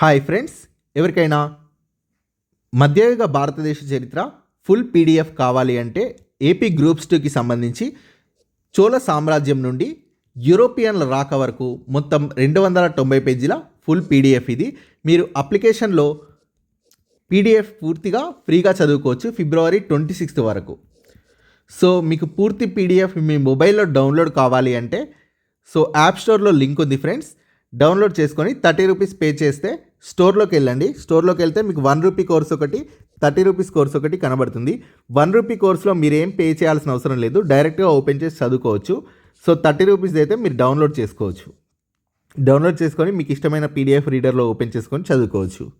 Hi friends ఎవరికైనా మధ్యయుగ భారతదేశ చరిత్ర ఫుల్ పీడిఎఫ్ కావాలి అంటే ఏపీ గ్రూప్స్ టూకి సంబంధించి చోళ సామ్రాజ్యం నుండి యూరోపియన్ల రాక వరకు మొత్తం రెండు వందల తొంభై పేజీల ఫుల్ పీడిఎఫ్ ఇది. మీరు అప్లికేషన్లో పీడిఎఫ్ పూర్తిగా ఫ్రీగా చదువుకోవచ్చు ఫిబ్రవరి ట్వంటీ సిక్స్త్ వరకు. సో మీకు పూర్తి పీడిఎఫ్ మీ మొబైల్లో డౌన్లోడ్ కావాలి అంటే సో యాప్ స్టోర్లో లింక్ ఉంది ఫ్రెండ్స్ డౌన్లోడ్ చేసుకొని థర్టీ రూపీస్ పే చేస్తే స్టోర్లోకి వెళ్ళండి. స్టోర్లోకి వెళ్తే మీకు వన్ రూపీ కోర్స్ ఒకటి థర్టీ రూపీస్ కోర్స్ ఒకటి కనబడుతుంది. వన్ రూపీ కోర్స్లో మీరు ఏం పే చేయాల్సిన అవసరం లేదు. డైరెక్ట్గా ఓపెన్ చేసి చదువుకోవచ్చు. సో థర్టీ రూపీస్ అయితే మీరు డౌన్లోడ్ చేసుకోవచ్చు. డౌన్లోడ్ చేసుకొని మీకు ఇష్టమైన పీడిఎఫ్ రీడర్లో ఓపెన్ చేసుకొని చదువుకోవచ్చు.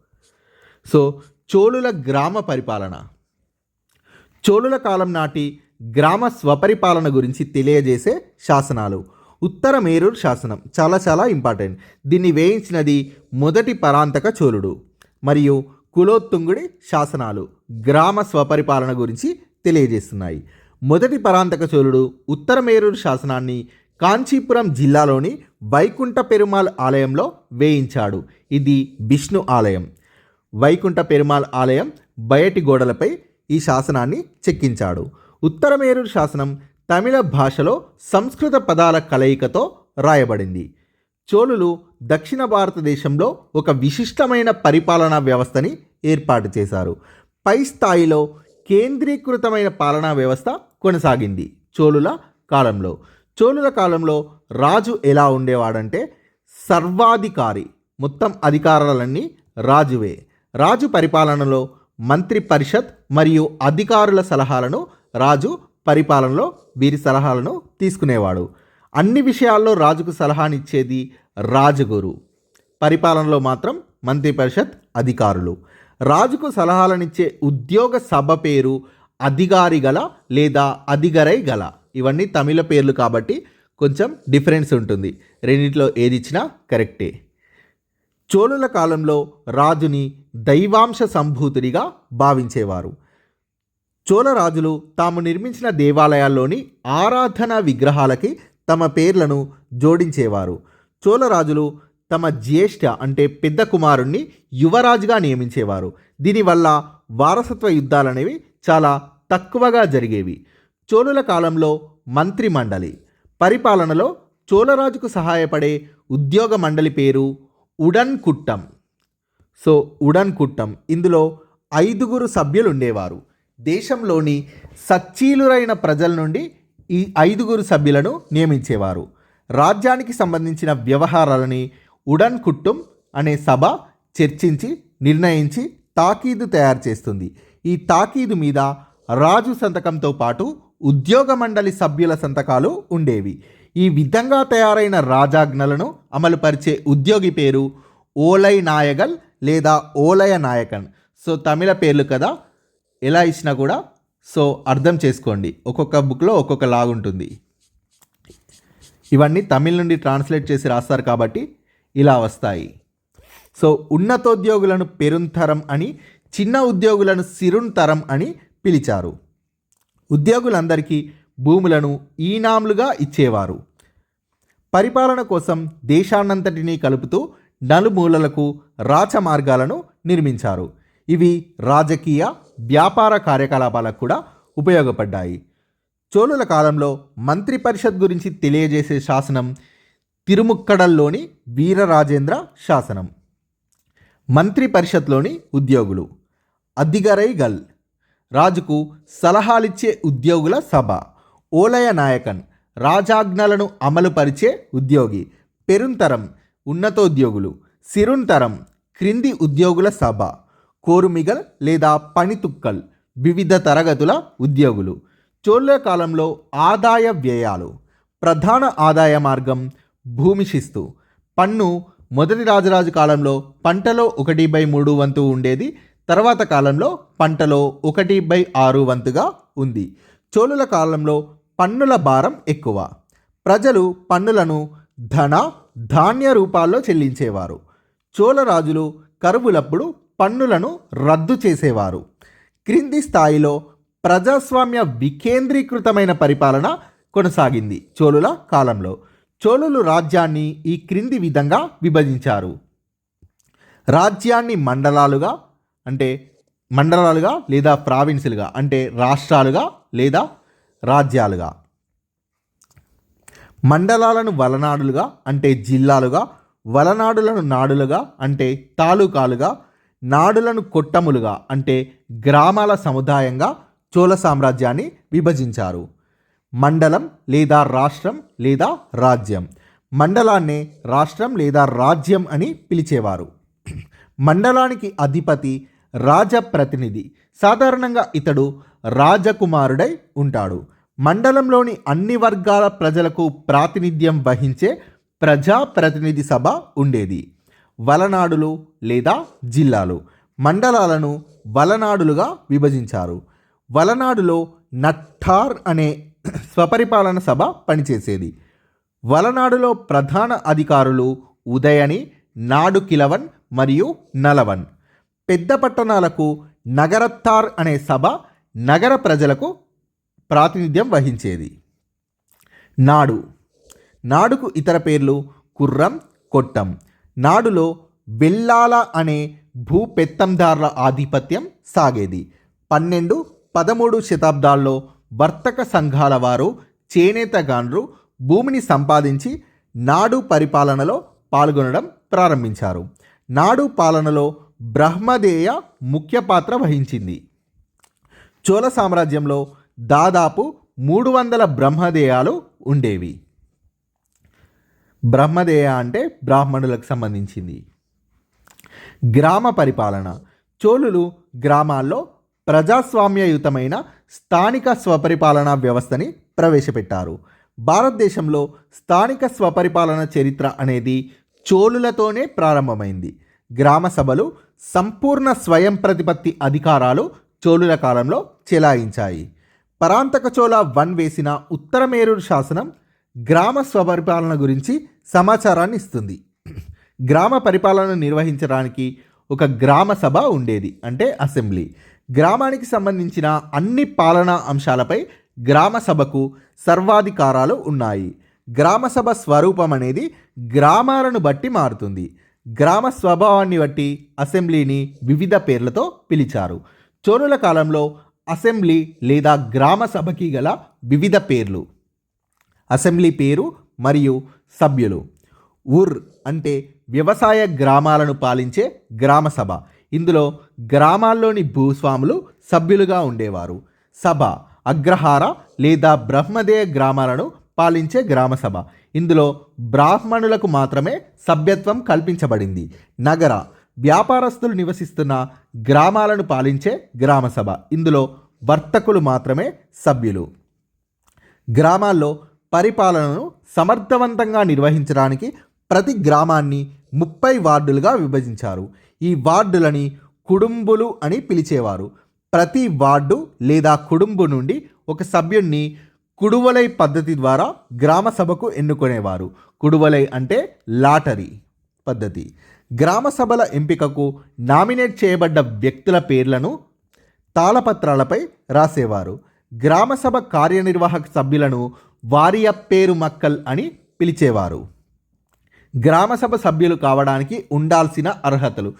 సో చోళుల గ్రామ పరిపాలన. చోళుల కాలం నాటి గ్రామ స్వపరిపాలన గురించి తెలియజేసే శాసనాలు. ఉత్తర మేరూర్ శాసనం చాలా చాలా ఇంపార్టెంట్. దీన్ని వేయించినది మొదటి పరాంతక చోళుడు మరియు కులోత్తుంగుడి శాసనాలు గ్రామ స్వపరిపాలన గురించి తెలియజేస్తున్నాయి. మొదటి పరాంతక చోళుడు ఉత్తర మేరూరు శాసనాన్ని కాంచీపురం జిల్లాలోని వైకుంఠ పెరుమాల్ ఆలయంలో వేయించాడు. ఇది విష్ణు ఆలయం. వైకుంఠ పెరుమాల్ ఆలయం బయటి గోడలపై ఈ శాసనాన్ని చెక్కించాడు. ఉత్తరమేరూరు శాసనం తమిళ భాషలో సంస్కృత పదాల కలయికతో రాయబడింది. చోళులు దక్షిణ భారతదేశంలో ఒక విశిష్టమైన పరిపాలనా వ్యవస్థని ఏర్పాటు చేశారు. పై స్థాయిలో కేంద్రీకృతమైన పాలనా వ్యవస్థ కొనసాగింది చోళుల కాలంలో. చోళుల కాలంలో రాజు ఎలా ఉండేవాడంటే సర్వాధికారి మొత్తం అధికారాలన్నీ రాజువే. రాజు పరిపాలనలో మంత్రి పరిషత్ మరియు అధికారుల సలహాలను రాజు పరిపాలనలో వీరి సలహాలను తీసుకునేవాడు. అన్ని విషయాల్లో రాజుకు సలహానిచ్చేది రాజగురు. పరిపాలనలో మాత్రం మంత్రి పరిషత్ అధికారులు. రాజుకు సలహాలనిచ్చే ఉద్యోగ సభ పేరు అధికారి గల లేదా అధిగరై గల. ఇవన్నీ తమిళ పేర్లు కాబట్టి కొంచెం డిఫరెన్స్ ఉంటుంది. రెండింటిలో ఏది ఇచ్చినా కరెక్టే. చోళుల కాలంలో రాజుని దైవాంశ సంభూతుడిగా భావించేవారు. చోళరాజులు తాము నిర్మించిన దేవాలయాల్లోని ఆరాధన విగ్రహాలకి తమ పేర్లను జోడించేవారు. చోళరాజులు తమ జ్యేష్ఠ అంటే పెద్ద కుమారుణ్ణి యువరాజుగా నియమించేవారు. దీనివల్ల వారసత్వ యుద్ధాలనేవి చాలా తక్కువగా జరిగేవి. చోళుల కాలంలో మంత్రి మండలి. పరిపాలనలో చోళరాజుకు సహాయపడే ఉద్యోగ మండలి పేరు ఉడన్ కుట్టం సో ఉడన్ కుట్టం ఇందులో ఐదుగురు సభ్యులు ఉండేవారు దేశంలోని సచ్చీలురైన ప్రజల నుండి ఈ ఐదుగురు సభ్యులను నియమించేవారు. రాజ్యానికి సంబంధించిన వ్యవహారాలని ఉడన్ కుట్టుం అనే సభ చర్చించి నిర్ణయించి తాకీదు తయారు చేస్తుంది. ఈ తాకీదు మీద రాజు సంతకంతో పాటు ఉద్యోగ మండలి సభ్యుల సంతకాలు ఉండేవి. ఈ విధంగా తయారైన రాజాజ్ఞలను అమలుపరిచే ఉద్యోగి పేరు ఓలై నాయగల్ లేదా ఓలయ నాయకన్. సో తమిళ పేర్లు కదా ఎలా ఇచ్చినా కూడా సో అర్థం చేసుకోండి. ఒక్కొక్క బుక్లో ఒక్కొక్క లాగుంటుంది ఇవన్నీ తమిళ్ నుండి ట్రాన్స్లేట్ చేసి రాస్తారు కాబట్టి ఇలా వస్తాయి. సో ఉన్నతోద్యోగులను పెరుంతరం అని చిన్న ఉద్యోగులను సిరుంతరం అని పిలిచారు. ఉద్యోగులందరికీ భూములను ఈనామ్లుగా ఇచ్చేవారు. పరిపాలన కోసం దేశాన్నంతటినీ కలుపుతూ నలుమూలలకు రాచమార్గాలను నిర్మించారు. ఇవి రాజకీయ వ్యాపార కార్యకలాపాలకు కూడా ఉపయోగపడ్డాయి. చోళుల కాలంలో మంత్రి పరిషత్ గురించి తెలియజేసే శాసనం తిరుముక్కడల్లోని వీరరాజేంద్ర శాసనం. మంత్రి పరిషత్లోని ఉద్యోగులు. అద్దిగరై గల్ రాజుకు సలహాలిచ్చే ఉద్యోగుల సభ. ఓలయ నాయకన్. రాజాజ్ఞలను అమలుపరిచే ఉద్యోగి. పెరుంతరం. ఉన్నతోద్యోగులు. సిరుంతరం. క్రింది ఉద్యోగుల సభ. కోరుమిగల్ లేదా పనితుక్కల్ వివిధ తరగతుల ఉద్యోగులు. చోళ కాలంలో ఆదాయ వ్యయాలు. ప్రధాన ఆదాయ మార్గం భూమి శిస్తు. పన్ను మొదటి రాజరాజు కాలంలో పంటలో ఒకటి బై మూడు వంతు ఉండేది. తర్వాత కాలంలో పంటలో ఒకటి బై ఆరు వంతుగా ఉంది. చోళుల కాలంలో పన్నుల భారం ఎక్కువ. ప్రజలు పన్నులను ధన ధాన్య రూపాల్లో చెల్లించేవారు. చోళరాజులు కరువులప్పుడు పన్నులను రద్దు చేసేవారు. క్రింది స్థాయిలో ప్రజాస్వామ్య వికేంద్రీకృతమైన పరిపాలన కొనసాగింది చోళుల కాలంలో. చోళులు రాజ్యాన్ని ఈ క్రింది విధంగా విభజించారు. రాజ్యాన్ని మండలాలుగా అంటే మండలాలుగా లేదా ప్రావిన్సులుగా అంటే రాష్ట్రాలుగా లేదా రాజ్యాలుగా. మండలాలను వలనాడులుగా అంటే జిల్లాలుగా వలనాడులను నాడులుగా అంటే తాలూకాలుగా నాడులను కొట్టములుగా అంటే గ్రామాల సముదాయంగా చోళ సామ్రాజ్యాన్ని విభజించారు. మండలం లేదా రాష్ట్రం లేదా రాజ్యం. మండలాన్ని రాష్ట్రం లేదా రాజ్యం అని పిలిచేవారు. మండలానికి అధిపతి రాజప్రతినిధి సాధారణంగా ఇతడు రాజకుమారుడై ఉంటాడు. మండలంలోని అన్ని వర్గాల ప్రజలకు ప్రాతినిధ్యం వహించే ప్రజాప్రతినిధి సభ ఉండేది. వలనాడులు లేదా జిల్లాలు. మండలాలను వలనాడులుగా విభజించారు. వలనాడులో నట్టార్ అనే స్వపరిపాలన సభ పనిచేసేది. వలనాడులో ప్రధాన అధికారులు ఉదయని నాడు కిలవన్ మరియు నలవన్. పెద్ద పట్టణాలకు నగరత్తార్ అనే సభ నగర ప్రజలకు ప్రాతినిధ్యం వహించేది. నాడు. నాడుకు ఇతర పేర్లు కుర్రం కొట్టం. నాడులో బిల్లాల అనే భూపెత్తందారుల ఆధిపత్యం సాగేది. పన్నెండు పదమూడు శతాబ్దాల్లో వర్తక సంఘాల వారు చేనేతగాన్లు భూమిని సంపాదించి నాడు పరిపాలనలో పాల్గొనడం ప్రారంభించారు. నాడు పాలనలో బ్రహ్మదేయ ముఖ్య పాత్ర వహించింది. చోళ సామ్రాజ్యంలో దాదాపు మూడు వందల బ్రహ్మదేయాలు ఉండేవి. బ్రహ్మదేయ అంటే బ్రాహ్మణులకు సంబంధించింది. గ్రామ పరిపాలన. చోళులు గ్రామాల్లో ప్రజాస్వామ్యయుతమైన స్థానిక స్వపరిపాలనా వ్యవస్థని ప్రవేశపెట్టారు. భారతదేశంలో స్థానిక స్వపరిపాలన చరిత్ర అనేది చోళులతోనే ప్రారంభమైంది. గ్రామ సభలు సంపూర్ణ స్వయం ప్రతిపత్తి అధికారాలు చోళుల కాలంలో చెలాయించాయి. పరాంతక చోళ వన్ వేసిన ఉత్తరమేరూరు శాసనం గ్రామ స్వపరిపాలన గురించి సమాచారాన్ని ఇస్తుంది. గ్రామ పరిపాలన నిర్వహించడానికి ఒక గ్రామ సభ ఉండేది అంటే అసెంబ్లీ. గ్రామానికి సంబంధించిన అన్ని పాలనా అంశాలపై గ్రామ సభకు సర్వాధికారాలు ఉన్నాయి. గ్రామ సభ స్వరూపం అనేది గ్రామాలను బట్టి మారుతుంది. గ్రామ స్వభావాన్ని బట్టి అసెంబ్లీని వివిధ పేర్లతో పిలిచారు. చోరుల కాలంలో అసెంబ్లీ లేదా గ్రామ సభకి గల వివిధ పేర్లు. అసెంబ్లీ పేరు మరియు సభ్యులు. ఉర్ అంటే వ్యవసాయ గ్రామాలను పాలించే గ్రామ సభ. ఇందులో గ్రామాల్లోని భూస్వాములు సభ్యులుగా ఉండేవారు. సభ అగ్రహార లేదా బ్రహ్మదేయ గ్రామాలను పాలించే గ్రామ సభ. ఇందులో బ్రాహ్మణులకు మాత్రమే సభ్యత్వం కల్పించబడింది. నగర వ్యాపారస్తులు నివసిస్తున్న గ్రామాలను పాలించే గ్రామ సభ. ఇందులో వర్తకులు మాత్రమే సభ్యులు. గ్రామాల్లో పరిపాలనను సమర్థవంతంగా నిర్వహించడానికి ప్రతి గ్రామాన్ని ముప్పై వార్డులుగా విభజించారు. ఈ వార్డులని కుటుంబులు అని పిలిచేవారు. ప్రతి వార్డు లేదా కుటుంబు నుండి ఒక సభ్యుణ్ణి కుడువలై పద్ధతి ద్వారా గ్రామ సభకు ఎన్నుకునేవారు. కుడువలై అంటే లాటరీ పద్ధతి. గ్రామ సభల ఎంపికకు నామినేట్ చేయబడ్డ వ్యక్తుల పేర్లను తాళపత్రాలపై రాసేవారు. గ్రామసభ కార్యనిర్వాహక సభ్యులను వారియప్పేరు పేరు మక్కల్ అని పిలిచేవారు. గ్రామసభ సభ్యులు కావడానికి ఉండాల్సిన అర్హతలు.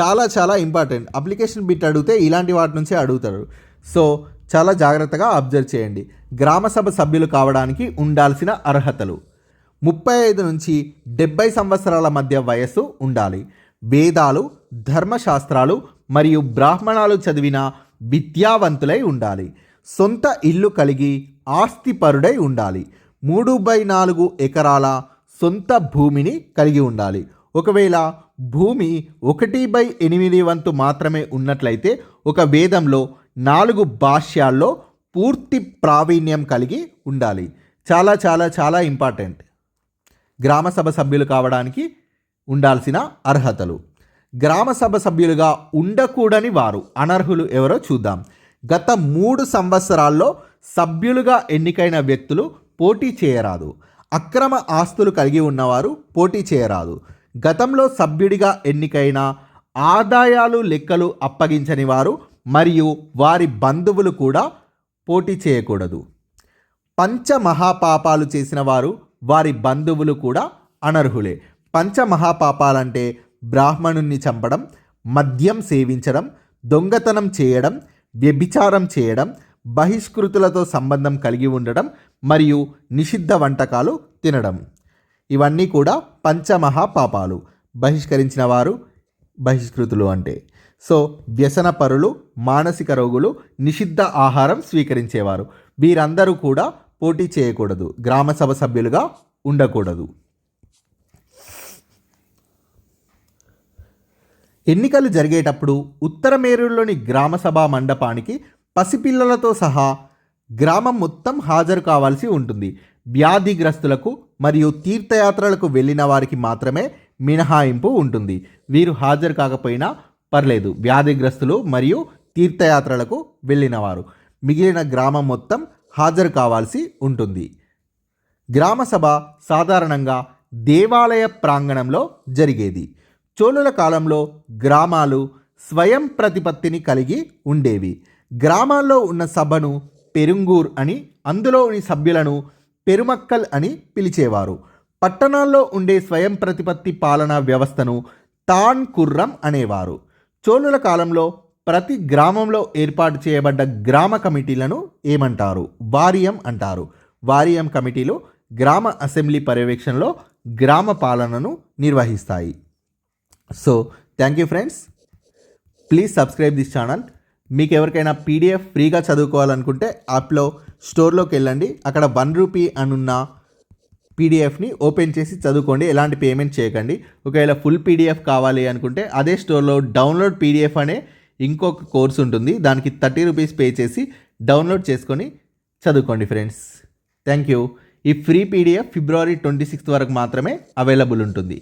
చాలా చాలా ఇంపార్టెంట్ అప్లికేషన్ బిట్ అడిగితే ఇలాంటి వాటి నుంచే అడుగుతారు. సో చాలా జాగ్రత్తగా అబ్జర్వ్ చేయండి. గ్రామసభ సభ్యులు కావడానికి ఉండాల్సిన అర్హతలు. ముప్పై ఐదు నుంచి డెబ్బై సంవత్సరాల మధ్య వయస్సు ఉండాలి. వేదాలు ధర్మశాస్త్రాలు మరియు బ్రాహ్మణాలు చదివిన విద్యావంతులై ఉండాలి. సొంత ఇల్లు కలిగి ఆస్తిపరుడై ఉండాలి. మూడు బై నాలుగు ఎకరాల సొంత భూమిని కలిగి ఉండాలి. ఒకవేళ భూమి ఒకటి బై ఎనిమిది వంతు మాత్రమే ఉన్నట్లయితే ఒక వేదంలో నాలుగు భాష్యాల్లో పూర్తి ప్రావీణ్యం కలిగి ఉండాలి. చాలా చాలా చాలా ఇంపార్టెంట్. గ్రామసభ సభ్యులు కావడానికి ఉండాల్సిన అర్హతలు. గ్రామసభ సభ్యులుగా ఉండకూడని వారు అనర్హులు ఎవరో చూద్దాం. గత మూడు సంవత్సరాల్లో సభ్యులుగా ఎన్నికైన వ్యక్తులు పోటీ చేయరాదు. అక్రమ ఆస్తులు కలిగి ఉన్నవారు పోటీ చేయరాదు. గతంలో సభ్యుడిగా ఎన్నికైన ఆదాయాలు లెక్కలు అప్పగించని వారు మరియు వారి బంధువులు కూడా పోటీ చేయకూడదు. పంచమహాపాపాలు చేసిన వారు వారి బంధువులు కూడా అనర్హులే. పంచమహాపాపాలంటే బ్రాహ్మణుణ్ణి చంపడం మద్యం సేవించడం దొంగతనం చేయడం వ్యభిచారం చేయడం బహిష్కృతులతో సంబంధం కలిగి ఉండడం మరియు నిషిద్ధ వంటకాలు తినడం. ఇవన్నీ కూడా పంచమహా పాపాలు బహిష్కరించిన వారు బహిష్కృతులు అంటే. సో వ్యసన పరులు మానసిక రోగులు నిషిద్ధ ఆహారం స్వీకరించేవారు. వీరందరూ కూడా పోటీ చేయకూడదు. గ్రామ సభ సభ్యులుగా ఉండకూడదు. ఎన్నికలు జరిగేటప్పుడు ఉత్తరమేరులోని గ్రామసభ మండపానికి పసిపిల్లలతో సహా గ్రామం మొత్తం హాజరు కావాల్సి ఉంటుంది. వ్యాధిగ్రస్తులకు మరియు తీర్థయాత్రలకు వెళ్ళిన వారికి మాత్రమే మినహాయింపు ఉంటుంది. వీరు హాజరు కాకపోయినా పర్లేదు. వ్యాధిగ్రస్తులు మరియు తీర్థయాత్రలకు వెళ్ళినవారు. మిగిలిన గ్రామం మొత్తం హాజరు కావాల్సి ఉంటుంది. గ్రామసభ సాధారణంగా దేవాలయ ప్రాంగణంలో జరిగేది. చోళుల కాలంలో గ్రామాలు స్వయం ప్రతిపత్తిని కలిగి ఉండేవి. గ్రామాల్లో ఉన్న సభను పెరుంగూర్ అని అందులోని సభ్యులను పెరుమక్కల్ అని పిలిచేవారు. పట్టణాల్లో ఉండే స్వయం ప్రతిపత్తి పాలనా వ్యవస్థను తాన్ కుర్రం అనేవారు. చోళుల కాలంలో ప్రతి గ్రామంలో ఏర్పాటు చేయబడ్డ గ్రామ కమిటీలను ఏమంటారు? వారియం అంటారు. వారియం కమిటీలు గ్రామ అసెంబ్లీ పర్యవేక్షణలో గ్రామ పాలనను నిర్వహిస్తాయి. So thank you friends please subscribe this channel మీకు ఎవరికైనా పీడిఎఫ్ ఫ్రీగా చదువుకోవాలనుకుంటే యాప్లో స్టోర్లోకి వెళ్ళండి. అక్కడ వన్ రూపీ అనున్న పీడిఎఫ్ని ఓపెన్ చేసి చదువుకోండి. ఎలాంటి పేమెంట్ చేయకండి. ఒకవేళ ఫుల్ పీడిఎఫ్ కావాలి అనుకుంటే అదే స్టోర్లో డౌన్లోడ్ పీడిఎఫ్ అనే ఇంకొక కోర్స్ ఉంటుంది. దానికి థర్టీ రూపీస్ పే చేసి డౌన్లోడ్ చేసుకొని చదువుకోండి ఫ్రెండ్స్ థ్యాంక్ యూ ఈ free PDF February twenty sixth వరకు మాత్రమే అవైలబుల్ ఉంటుంది.